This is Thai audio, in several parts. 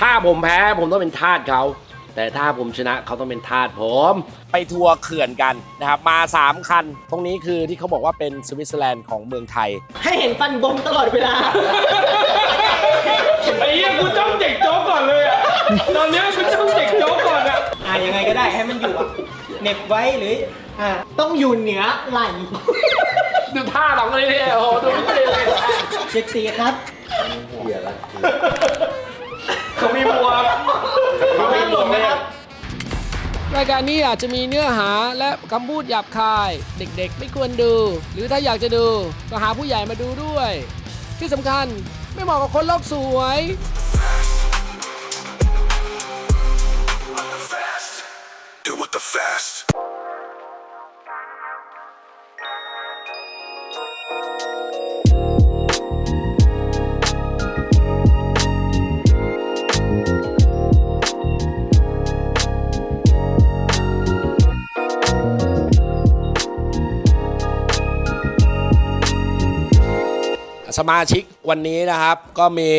ถ้าผมแพ้ผมต้องเป็นทาสเขา แต่ถ้าผมชนะเขาต้องเป็นทาสผม ไปทัวร์เขื่อนกันนะครับมา 3 คัน ตรงนี้คือที่เขาบอกว่าเป็นสวิตเซอร์แลนด์ของเมืองไทย ให้เห็นฟันบมตลอดเวลา ไอ้เหี้ยกูจ้องเด็กโจ๊กก่อนเลยอะตอนเนี้ยกูจ้องเด็กโจ๊กก่อนอะอ่ายังไงก็ได้ให้มันอยู่อะเหน็บไว้หรืออ่าต้องอยู่เหนือไหล่ดูท่าหลังเลยเนี่ยโอ้โหดูไม่เลยเซ็กซี่ครับ เขามีบัวเขาไม่หลงนะครับ รายการนี้อาจจะมีเนื้อหาและคำพูดหยาบคาย เด็กๆ ไม่ควรดู หรือถ้าอยากจะดู ก็หาผู้ใหญ่มาดูด้วย ที่สำคัญไม่เหมาะกับคนโลกสวย Do it the fast. สมาชิกวันนี้นะครับ ก็มี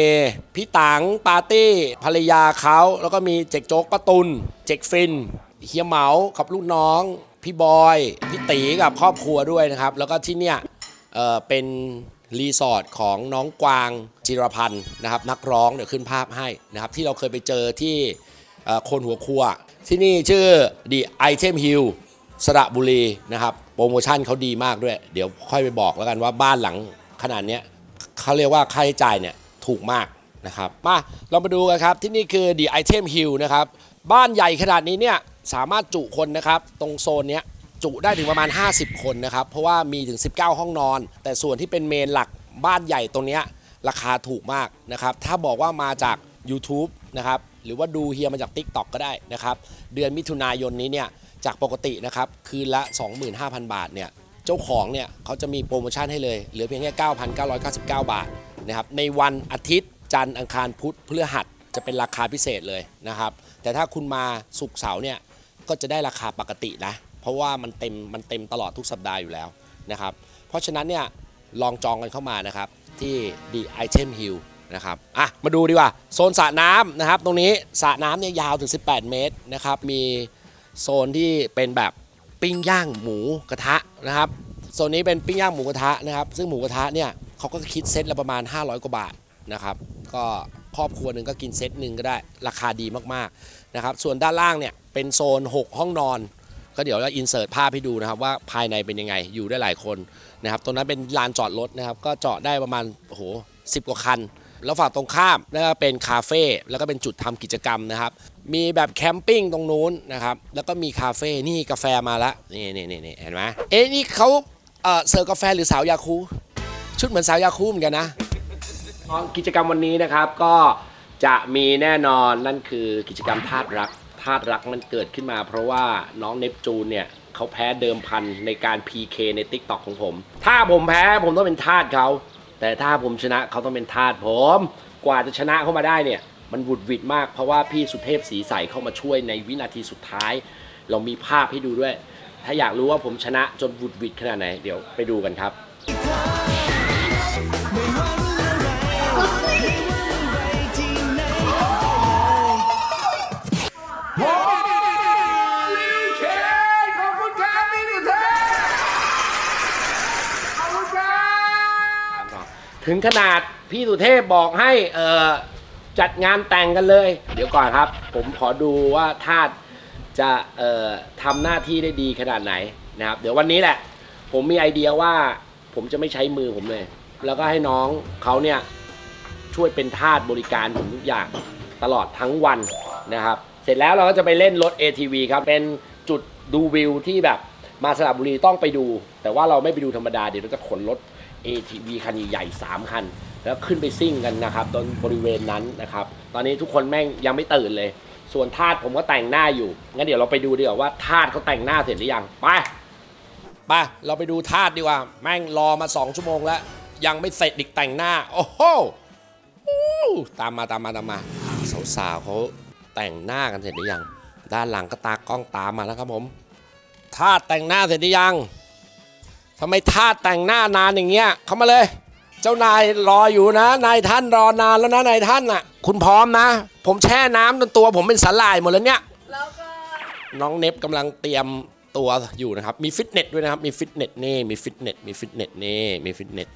พี่ตังปาร์ตี้ภรรยาเขาแล้วก็มีเจกโจ๊กป้าตุลเจกฟินเฮียเหมากับลูกน้อง พี่บอย พี่ตีกับครอบครัวด้วยนะครับ แล้วก็ที่เนี่ยเอ่อเป็นรีสอร์ทของน้องกวางจิรพันธ์นะครับ นักร้องเดี๋ยวขึ้นภาพให้นะครับ ที่เราเคยไปเจอที่เอ่อคนหัวครัว ที่นี่ชื่อ The Item Hill สระบุรีนะครับ โปรโมชั่นเขาดีมากด้วย เดี๋ยวค่อยไปบอกแล้วกันว่าบ้านหลังขนาดเนี้ย เขาเรียกว่าค่าใช้จ่ายเนี่ยถูกมากนะครับมาเรามาดูกันครับที่นี่คือ The Item Hill นะครับบ้านใหญ่ขนาดนี้เนี่ยสามารถจุคนนะครับตรงโซนเนี้ยจุได้ถึงประมาณ 50 คนนะครับเพราะว่ามีถึง 19 ห้องนอน แต่ส่วนที่เป็นเมนหลักบ้านใหญ่ตรงเนี้ยราคาถูกมากนะครับถ้าบอกว่ามาจาก YouTube นะครับหรือว่าดูเฮียมาจาก TikTok ก็ได้นะครับเดือนมิถุนายนนี้เนี่ยจากปกตินะครับคืนละ 25,000 บาทเนี่ย จ้าของเนี่ยเขาจะมีโปรโมชั่นให้เลย เหลือเพียงแค่ 9,999 บาทนะครับในวันอาทิตย์จันทร์อังคารพุธพฤหัสจะเป็นราคาพิเศษเลยนะครับ แต่ถ้าคุณมาศุกเสาร์เนี่ยก็จะได้ราคาปกตินะ เพราะว่ามันเต็มมันเต็มตลอดทุกสัปดาห์อยู่แล้วนะครับ เพราะฉะนั้นเนี่ยลองจองกันเข้ามานะครับ ที่ The Item Hill นะครับอะมาดูดีกว่า โซนสระน้ำนะครับ ตรงนี้สระน้ำเนี่ยยาวถึง 18 เมตรนะครับมีโซนที่เป็นแบบ ปิ้งย่างหมูกระทะนะครับโซนนี้เป็นปิ้งย่างหมูกระทะนะครับ ซึ่งหมูกระทะเนี่ยเขาก็คิดเซตละประมาณ 500 กว่าบาทนะครับ ก็ครอบครัวหนึ่งก็กินเซตหนึ่งก็ได้ราคาดีมากๆนะครับ ส่วนด้านล่างเนี่ยเป็นโซน 6 ห้องนอน ก็เดี๋ยวเราอินเสิร์ตภาพให้ดูนะครับว่าภายในเป็นยังไงอยู่ได้หลายคนนะครับ ตรงนั้นเป็นลานจอดรถนะครับ ก็จอดได้ประมาณโอ้โหสิกว่าคัน แล้วฝั่งตรงข้ามนะครับเป็นคาเฟ่แล้วก็เป็นจุดทำกิจกรรมนะครับ มีแบบแคมปิ้งตรงนู้นนะครับ แล้วก็มีคาเฟ่นี่กาแฟมาละนี่นี่นี่นี่เห็นไหมเอ๊ะนี่เขาเอ่อเสิร์ฟกาแฟหรือสาวยาคูชุดเหมือนสาวยาคูเหมือนกันนะกิจกรรมวันนี้นะครับก็จะมีแน่นอนนั่นคือกิจกรรมธาตุรักธาตุรักมันเกิดขึ้นมา เพราะว่าน้องเนปจูนเนี่ยเขาแพ้เดิมพันในการ PK ใน t ิ k t o k ของผม ถ้าผมแพ้ผมต้องเป็นทาสเขา แต่ถ้าผมชนะเขาต้องเป็นทาสผม กว่าจะชนะเข้ามาได้เนี่ย มันบุดวิดมากเพราะว่าพี่สุเทพสีใสเข้ามาช่วยในวินาทีสุดท้าย เรามีภาพให้ดูด้วย ถ้าอยากรู้ว่าผมชนะจนบุดวิดขนาดไหน เดี๋ยวไปดูกันครับ ถึงขนาดพี่สุเทพบอกให้เออจัดงานแต่งกันเลย เดี๋ยวก่อนครับ ผมขอดูว่าทาสจะเอ่อทำหน้าที่ได้ดีขนาดไหนนะครับ เดี๋ยววันนี้แหละ ผมมีไอเดียว่าผมจะไม่ใช้มือผมเลย แล้วก็ให้น้องเขาเนี่ยช่วยเป็นทาสบริการผมทุกอย่างตลอดทั้งวันนะครับ เสร็จแล้วเราก็จะไปเล่นรถ ATV ครับ เป็นจุดดูวิวที่แบบมาสระบุรีต้องไปดู แต่ว่าเราไม่ไปดูธรรมดา เดี๋ยวเราจะขนรถ ATV คันใหญ่ๆ3คัน แล้วขึ้นไปซิ่งกันนะครับตรงบริเวณนั้นนะครับ ตอนนี้ทุกคนแม่งยังไม่ตื่นเลย ส่วนทาสผมก็แต่งหน้าอยู่งั้นเดี๋ยวเราไปดูดีกว่าว่าทาสเขาแต่งหน้าเสร็จหรือยังไปไปเราไปดูทาสดีกว่า แม่งรอมา 2 ชั่วโมงแล้ว ยังไม่เสร็จอีกแต่งหน้า โอ้โหตามมาตามมาตามมาสาวๆเขาแต่งหน้ากันเสร็จหรือยัง ด้านหลังก็ตากล้องตามมาแล้วครับผมทาสแต่งหน้าเสร็จหรือยัง ทำไมทาสแต่งหน้านานอย่างเงี้ย เข้ามาเลย เจ้านายรออยู่นะ นายท่านรอนานแล้วนะนายท่านอะ คุณพร้อมนะ ผมแช่น้ำจนตัวผมเป็นสาหร่ายหมดแล้วเนี่ยน้องเนฟกำลังเตรียมตัวอยู่นะครับ มีฟิตเนสด้วยนะครับ มีฟิตเนสนี่ มีฟิตเนส มีฟิตเนสนี่ มีฟิตเนส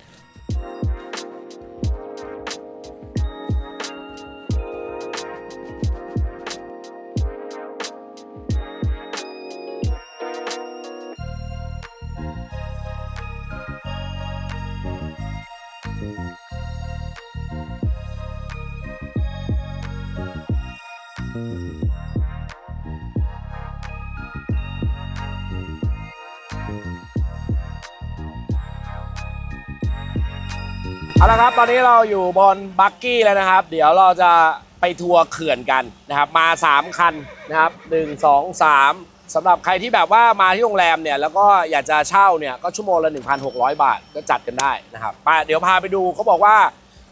เอาละครับ ตอนนี้เราอยู่บนบักกี้แล้วนะครับ เดี๋ยวเราจะไปทัวร์เขื่อนกันนะครับ มา 3 คันนะครับ 1 2 3สำหรับใครที่แบบว่ามาที่โรงแรมเนี่ย แล้วก็อยากจะเช่าเนี่ย ก็ชั่วโมงละ 1,600 บาท ก็จัดกันได้นะครับไปเดี๋ยวพาไปดูเขาบอกว่า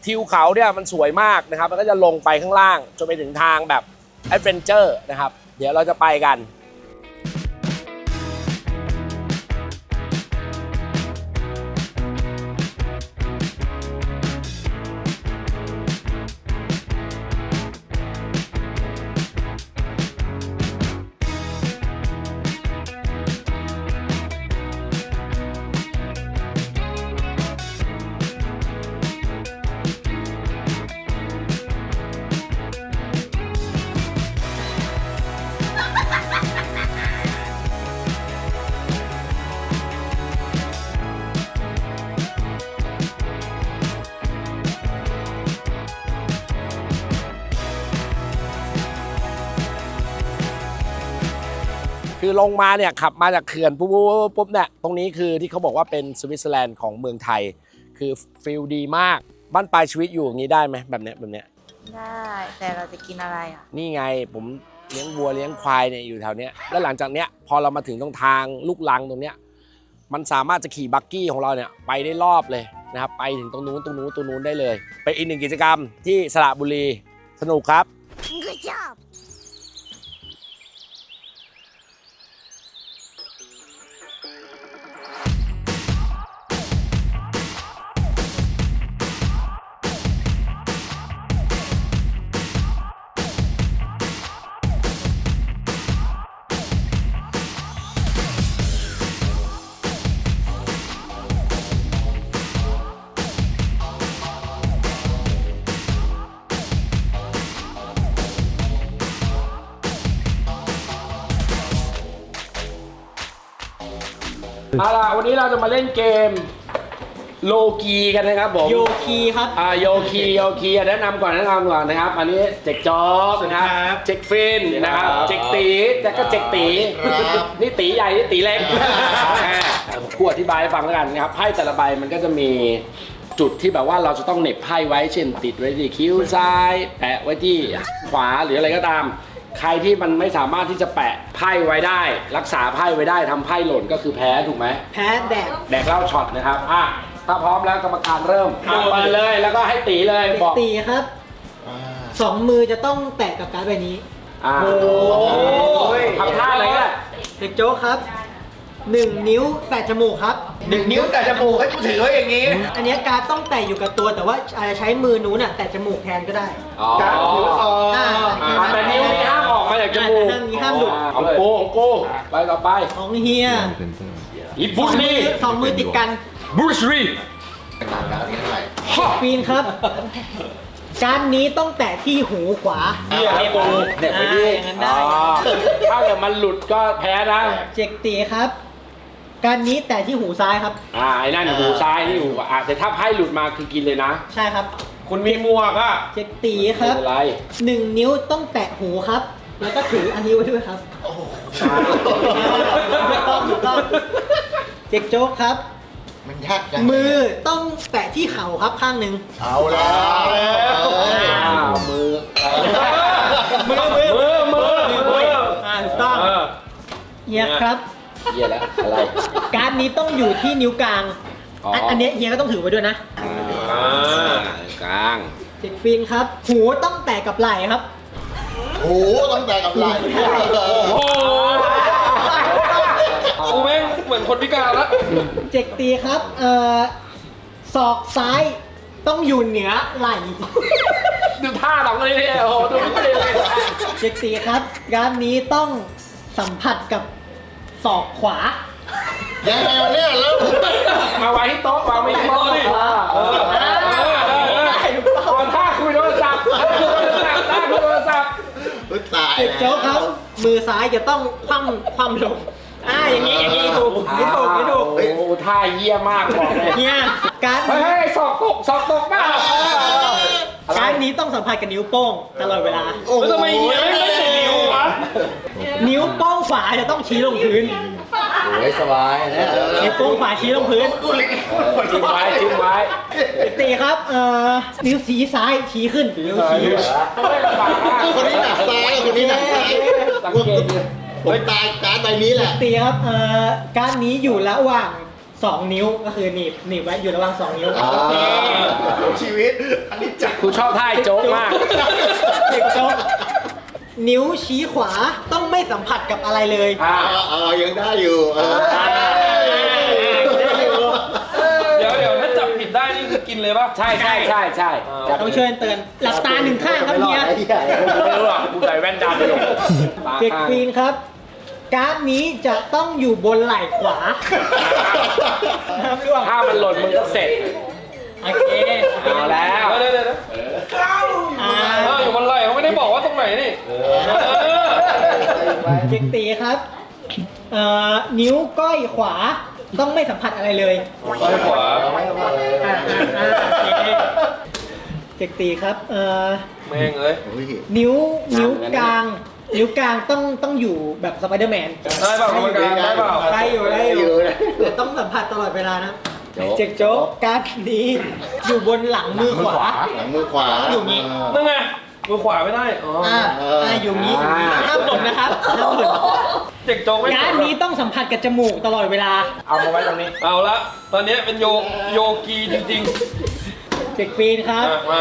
ทิวเขาเนี่ยมันสวยมากนะครับ มันก็จะลงไปข้างล่างจนไปถึงทางแบบแอดเวนเจอร์นะครับ เดี๋ยวเราจะไปกัน ลงมาเนี่ยขับมาจากเขื่อนปุ๊บปุ๊บปุ๊บปุ๊บเนี่ยตรงนี้คือที่เขาบอกว่าเป็นสวิตเซอร์แลนด์ของเมืองไทย คือฟิลดีมากบ้านปลายชีวิตอยู่อย่างนี้ได้ไหมแบบเนี้ยแบบเนี้ยได้แต่เราจะกินอะไรอะ นี่ไงผมเลี้ยงวัวเลี้ยงควายเนี่ยอยู่แถวเนี้ยแล้วหลังจากเนี้ยพอเรามาถึงตรงทางลูกลังตรงเนี้ยมันสามารถจะขี่บักกี้ของเราเนี่ยไปได้รอบเลยนะครับไปถึงตรงนู้นตรงนู้นตรงนู้นได้เลย ไปนอีกหนึ่งกิจกรรมที่สระบุรีสนุกครับ Good job เอาล่ะวันนี้เราจะมาเล่นเกมโลกีกันนะครับผมโยคีครับ อ่าโยคีโยคีอะแนะนำก่อนแนะนำก่อนนะครับ อันนี้เจ็กจ๊อกนะครับสวัสดีครับเจ็กฟินนะครับเจ็กตีแต่ก็เจ็กตีนี่ตีใหญ่นี่ตีเล็กอ่าผมพูดอธิบายให้ฟังแล้วกันนะครับไพ่แต่ละใบมันก็จะมีจุดที่แบบว่าเราจะต้องเหน็บไพ่ไว้เช่น ติดไว้ที่คิ้วซ้าย แปะไว้ที่ขวาหรืออะไรก็ตาม ใครที่มันไม่สามารถที่จะแปะไพ่ไว้ได้ รักษาไพ่ไว้ได้ทำไพ่หล่นก็คือแพ้ถูกไหม แพ้แดด แดกเหล้าช็อตนะครับ อะ ถ้าพร้อมแล้วกรรมการเริ่มอะเปิดเลย แล้วก็ให้ตีเลยเด็กบอกตีครับสองมือจะต้องแตะกับการ์ดใบนี้ อ่าโอ้ยทำท่าอะไรก็ได้เด็กโจ๊กครับหนึ่งนิ้วแตะจมูกครับ หนึ่งนิ้วแต่จมูกให้กูถือไว้อย่างนี้ อันเนี้ยการ์ดต้องแตะอยู่กับตัวแต่ว่าอาจจะใช้มือนู้นน่ะแตะจมูกแทนก็ได้ อ๋อ การถืออ๋ออ่าอ่า ไปต่อไปของเฮียอีบุชลีสองมือติดกันบุชลีฟีนครับการดนี้ต้องแตะที่หูขวาเฮียให้กูเด็กไปดิอ่าอย่างนั้นได้อ๋อถ้าเกิดมันหลุดก็แพ้นะเจกตีครับการนี้แตะที่หูซ้ายครับ อ่าไอ้นั่นหูซ้ายนี่หูขวาอะแต่ถ้าไพ่หลุดมาคือกินเลยนะใช่ครับ คุณมีหมวกอะเจกตีคไม่รับเป็นไรหนึ่งนิ้วต้องแตะหูครับ แล้วก็ถืออันนี้ไว้ด้วยครับถูกต้องถูกต้องเจกโจ๊กครับ มันยากจังมือต้องแตะที่เข่าครับข้างหนึ่งเอาแล้วเอาแล้วอ้าวมือมือมือมือมือมืออ่าถูกต้องเออเฮียครับเฮียแล้วอะไรการดนี้ต้องอยู่ที่นิ้วกลางอ๋ออันอันเนี้ยเฮียก็ต้องถือไว้ด้วยนะอ่ากลางเจกฟินครับ หูต้องแตะกับไหล่ครับ โอ้โหต้องแต่กับไหล่โอ้กูแม่งเหมือนคนพิการละเจกตีครับ เอ่อศอกซ้ายต้องอยู่เหนือไหล่ ดูท่าเราเลยเนี่ยโอ้โหดูไม่ได้เลยเจ็กตีครับการดนี้ต้องสัมผัสกับศอกขวา ยังไงวะเนี่ยแล้วมาไว้ที่โต๊ะวางไว้ที่โต๊ะดิเออเออเออเออ ได้หรือเปล่า ก่อนท่าคุยโทรศัพท์ท่าคุยโทรศัพท์ อุ๊ยตายเจ็กโจ๊กครับมือซ้ายจะต้องคว่ำคว่ำลงอ่าอย่างนี้อย่างนี้ถูกไม่ถูกไม่ถูกโอ้โหท่าเยี่ยมากบอกเลยเนี่ยการดเฮ้ยนี้เฮ้ยสอบตกสอบตกมากการดนี้ต้องสัมผัสกับนิ้วโป้งตลอดเวลา โอ้โห แล้วทำไมเฮียไม่ไม่ติดนิ้ววะ นิ้วโป้งขวาจะต้องชี้ลงพื้น โอ้ยสบายนะนิ้วโป้งขวาชี้ลงพื้นจิ้มไว้จิ้มไว้ตีครับเอ่อนิ้วชี้ซ้ายชี้ขึ้นนิ้วชี้ไม่ลำบากมากคนนี้หนักซ้ายคนนี้หนักซ้ายสังเกตดิผมตายการดใบนี้แหละตีครับเอ่อการดนี้อยู่ระหว่าง2นิ้วก็คือหนีบหนีบไว้อยู่ระหว่าง2นิ้วอ่า โอเคชีวิตอันนี้จักกูชอบท่าไอ้โจ๊กมาก เด็กโจ๊ก นิ้วชี้ขวาต้องไม่สัมผัสกับอะไรเลย อ่าเออเออยังได้อยู่เออเดี๋ยวเดี๋ยวถ้าจับผิดได้นี่คือกินเลยป่ะใช่ใช่ใช่ใช่จับต้องเชิญเตือนหลับตาหนึ่งข้างครับเฮียไม่รู้หรอกกูใส่แว่นดำอยู่ตาเด็กข้างควีนครับการ์ดนี้จะต้องอยู่บนไหล่ขวาห้ามร่วงถ้ามันหล่นมึงก็เสร็จ โอเคเอาแล้วเดี๋ยวเดี๋ยวเดี๋ยวอ่าเอออยู่บนไหล่เขาไม่ได้บอกว่าตรงไหนนี่ เออ เด็กตีครับเอ่อนิ้วก้อยขวาต้องไม่สัมผัสอะไรเลยซ้ายขวาอ่าอ่าอ่าโอเคเด็กตีครับเอ่อแม่งเอ้ยโอ้ยนิ้วนิ้วกลาง นิ้วกลางต้องต้องอยู่แบบสไปเดอร์แมนได้เปล่ากรรมการได้เปล่า ได้อยู่ได้อยู่แต่ต้องสัมผัสตลอดเวลานะ เจ็กโจ๊กการ์ดนี้อยู่บนหลังมือขวา หลังมือขวาอยู่งี้นั่นไงมือขวาไม่ได้อ๋อออ่าอ่าอยู่งี้อยู่งี้ห้ามหล่นนะครับห้ามหล่นเด็กโจ๊กไม่การ์ดนี้ต้องสัมผัสกับจมูกตลอดเวลาเอามาไว้ตรงนี้ เอาละตอนนี้เป็นโยโยกีจริงเจ็กฟีนคๆรับ อะมา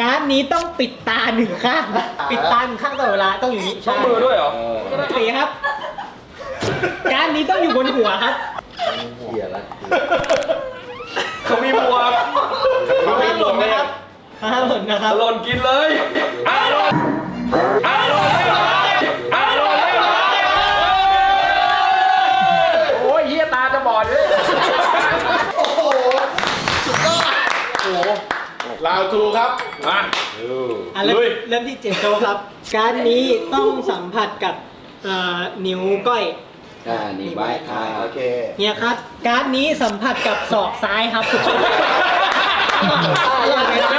การ์ดนี้ต้องปิดตาหนึ่งข้างปิดตาหนึ่งข้างตลอดเวลาต้องอยู่นี้ต้อใช่งมือด้วยเหรอสีครับ การ์ดนี้ต้องอยู่บนหัวครับ เหี้ยละเขามีบวกเขามีห้ามบหวล่กนนะครับห้ามหล่นนะครับหล่นกินเลยอร่อยอร่อยอร่อยโอ้ยเฮียตาจะบอดเลยลาวทูครับมาอะเริ่มลุยเริ่มที่เจ็ดโตครับ การดนี้ต้องสัมผัสกับเอ่อนิ้วก้อย อ่านี่ไว้อ่าโอเคเนี่ยครับ การดนี้สัมผัสกับศอกซ้ายครับตลอดเวลา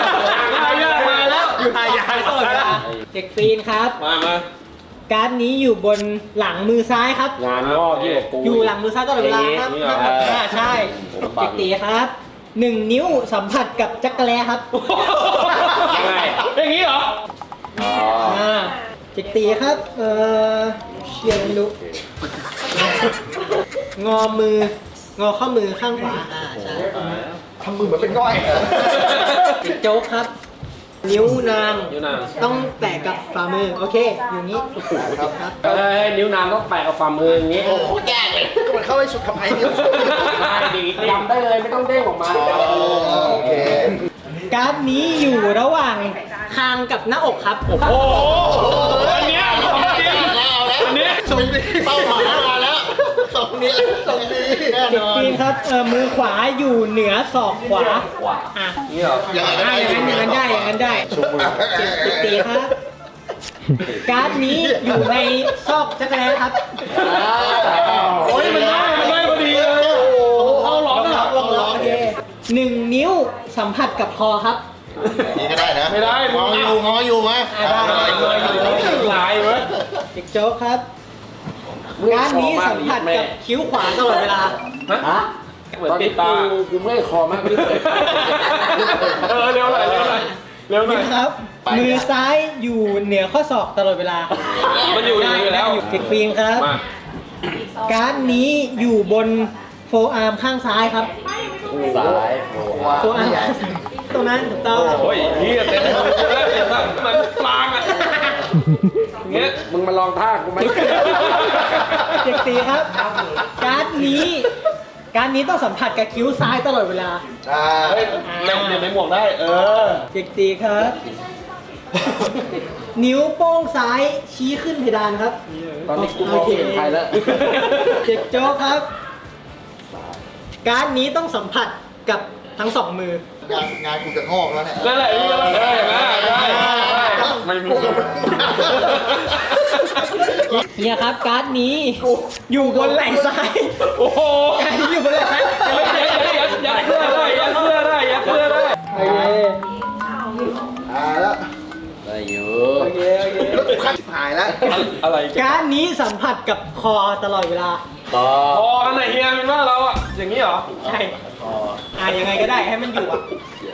ทายามาแล้วอยู่ทายาตลอดเวลาเด็กฟีนครับ มามาการดนี้อยู่บนหลังมือซ้ายครับ งานงอกยิ่งกว่ากู อยู่หลังมือซ้ายตลอดเวลาครับอย่างนี้เหรอ อ่าใช่เด็กตีครับหนึ่งนิ้วสัมผัสกับจักรแลครับยังไงอย่างนี้เหรออ่าเด็กตีครับ เอ่อเชียงลุ งอมือ งอข้อมือข้างขวาอ่าใช่ทำมือเหมือนเป็นก้อยเด็กโจ๊กครับ นิ้วนาง นิ้วนางต้องแตะกับฝ่ามือ โอเค อยู่นี้ครับครับเอ้ยนิ้วนางต้องแปะกับฝ่ามืออย่างงี้โอ้โหยากเลยก็มันเข้าไปสุดทำไมเนี่ยได้ดีจำได้เลยไม่ต้องเด้งออกมาโอเคการ์ดนี้อยู่ระหว่างคางกับหน้าอกครับ โอ้โหอันเนี้ยของจริงเอาแล้วอันเนี้ยส่งนี้เป้าหมาย มาแล้วส่งนี้ส่งนี้แน่เด็นกอนปีนครับเออมือขวาอยู่เหนือศอกขวาอะนี่เหรออย่างนั้นอะอย่างนั้นอย่างนั้นได้อย่างนั้นได้เด็กตีครับการ์ดนี้อยู่ในซอกจักรแลครับโอ้ยมันได้มันได้พอดีเลยเอาหลอกหลอกหลอกหลอกโอเคหนึ่งนิ้วสัมผัสกับคอครับนี่ก็ได้นะ ไม่ได้งออยู่งออยู่ไหมอะได้ได้ได้หลายเว้ยเด็กโจ๊กครับ การ์ดนี้สัมผัสกับคิ้วขวาตลอดเวลา ฮะเหมือนตอนตินี้ดตา กูกูเมื่อยคอมากพี่เลยเออเร็วหน่อยเร็วหน่อยเร็วหน่อยนี่ครับมือซ้ายอยู่เหนือข้อศอกตลอดเวลา มันอยู่อย่างนี้อยู่แล้วได้เด็กปีนครับ มาการ์ดนี้อยู่บนโฟอาร์มข้างซ้ายครับ สายโฟอาร์มข้างซ้ายตรงนั้นถูกต้องโอ้ยเฮียเต็มเลยเต็มแบบเหมือนปลางอะเงี้ยมึงมาลองท่ากูไหม เด็กตีครับ การ์ดนี้ การนี้ต้องสัมผัสกับคิ้วซ้ายตลอดเวลา อ่าเฮ้ยในในในหมวกได้ เออ เด็กตีครับ นิ้วโป้งซ้ายชี้ขึ้นเพดานครับตอนนี้กูมองไม่เห็นใครแล้ว เด็กโจ๊กครับ การนี้ต้องสัมผัสกับทั้งสองมือ งานงานกูจะงอกแล้วเนี่ย นั่นแหละพี่ได้ได้ได้ได้ ไม่มีเนี่ยครับการ์ดนี้อยู่บนไหล่ซ้ายโอ้โหการนี้อยู่บนไหล่ซ้ายยัดยัดยัดเสื้อได้ยัดเสื้อได้ยัดเสื้อได้โอเคอ่าแล้วได้อยู่โอเคโอเคแล้วกูขั้นชิบหายแล้วอะไรการ์ดนี้สัมผัสกับคอตลอดเวลาต่อพออันไหนเฮียเป็นว่าเราอะอย่างนี้เหรอใช่อ่ายังไงก็ได้ให้มันอยู่อะ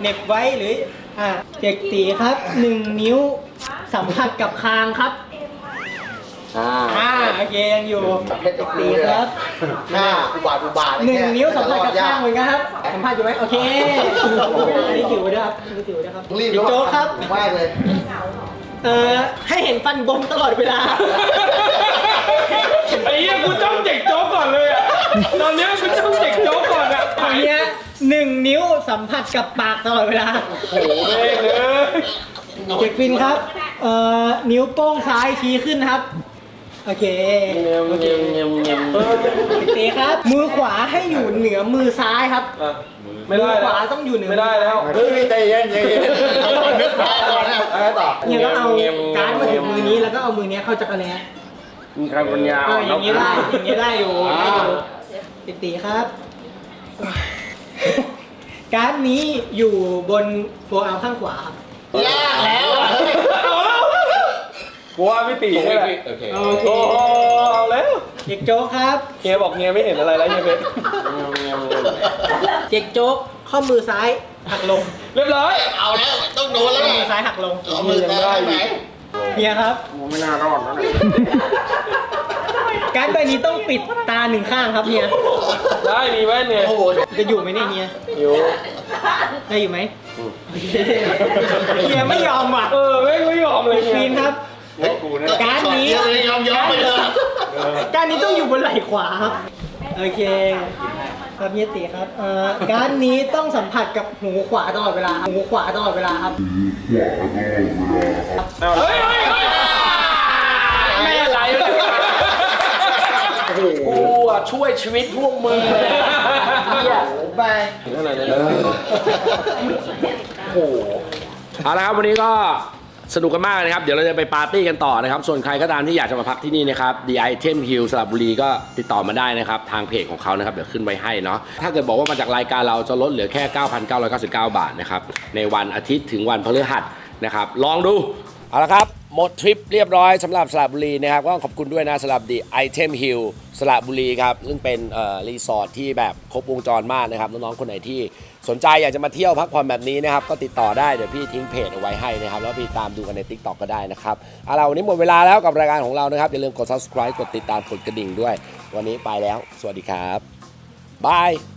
เหน็บไว้หรือ อ่าเด็กตีครับหนึ่งนิ้วสัมผัสกับคางครับ อ่าอ่าโอเคยังอยู่เพชรเด็กตีตีคครัรับบหน้าอุบาทอุบาทหนึ่งนิ้วสัมผัสกับข้างเหมือนกันครับสัมผัสอยู่ไหมโอเคอันนี้ถือไว้ด้วยครับอันนี้ถือไว้ด้วยครับรีบบิ๊กโจ๊กครับมากเลยเอ่อให้เห็นฟันบมตลอดเวลาไอ้เหี้ยกูจ้องเจ็กโจ๊กก่อนเลยอะตอนเนี้ยกูจ้องเจ็กโจ๊กก่อนอะอันเนี้ย หนึ่งนิ้วสัมผัสกับปากตลอดเวลา โอ้โหแม่งเลยเด็กฟินครับ เอ่อ นิ้วโป้งซ้ายชี้ขึ้นครับ โอเคเงียบเงียบเงียบเงียบเออเด็กตีครับ มือขวาให้อยู่เหนือมือซ้ายครับ อะไม่ได้มือขแล้ววาต้องอยู่เหนือไม่ได้แล้วเฮ้ยใจเย็นใจเย็นนึกได้ก่อนนะอะไรต่อเนี่ยก็เอาการ์ดมาถึงมือนี้แล้วก็เอามือเนี้ยเข้าจักรแล้มีใครปัญญาเอออย่างนี้ได้ อย่างนี้ได้อยู่ได้อยู่ติตีครับ การ์ดนี้อยู่บนโฟร์อาร์มข้างขวาครับยากแล้วอะเอาแล้วกูว่าไม่ตีนี่แหละโอเคโอเคโอ้โหเอาแล้วเจ็กโจ๊กครับเฮียบอกเฮียไม่เห็นอะไรแล้วเฮียเพชรเจ็กโจ๊กข้อมือซ้ายหักลงเรียบร้อย เอาแล้วต้องโดนแล้วข้อไงมือซ้ายหักลงเอามือซ้ายไหน เฮียครับไม่น่ารอดแล้วเนี่ย การ์ดใบนี้ต้องปิดตาหนึ่งข้างครับเฮียได้มีแว่นเนี่ยโอ้โหจะอยู่ไหมเนี่ยเฮียอยู่ได้อยู่ไหมเฮียไม่ยอมว่ะเออไม่ไม่ยอมเลยเฮีฟียนครับการ์ดนี้ช็อตเดียวเลยยอมยอมไปเลยการดนี้ต้องอยู่บนไหล่ขวาครับโอเคครับเฮียติครับเอ่อการดนี้ต้องสัมผัสกับหูขวาตลอดเวลาครับหูขวาตลอดเวลาครับเอาเฮ้ยเฮ้ยเฮ้ยไม่อะไรเลย กูอะ ช่วยชีวิตพวกมึงเลยไปเท่าไหร่เนี่ยเอาละครับวันนี้ก็สนุกกันมากนะครับ เดี๋ยวเราจะไปปาร์ตี้กันต่อนะครับ ส่วนใครก็ตามที่อยากจะมาพักที่นี่นะครับ The Item Hill สระบุรีก็ติดต่อมาได้นะครับ ทางเพจของเขานะครับ เดี๋ยวขึ้นไว้ให้เนาะถ้าเกิดบอกว่ามาจากรายการเราจะลดเหลือแค่ 9,999 บาทนะครับ ในวันอาทิตย์ถึงวันพฤหัสนะครับ ลองดู เอาละครับ หมดทริปเรียบร้อยสำหรับสระบุรีนะครับก็ขอบคุณด้วยนะสำหรับ The Item Hill สระบุรีครับซึ่งเป็นรีสอร์ทที่แบบครบวงจรมากนะครับน้องๆคนไหนที่สนใจอยากจะมาเที่ยวพักผ่อนแบบนี้นะครับก็ติดต่อได้เดี๋ยวพี่ทิ้งเพจเอาไว้ให้นะครับแล้วพี่ตามดูกันใน Tik t o อกก็ได้นะครับเอาล่ะวันนี้หมดเวลาแล้วกับรายการของเรานะครับอย่าลืมกด subscribe กดติดตามกดกระดิ่งด้วย วันนี้ไปแล้ว สวัสดีครับบาย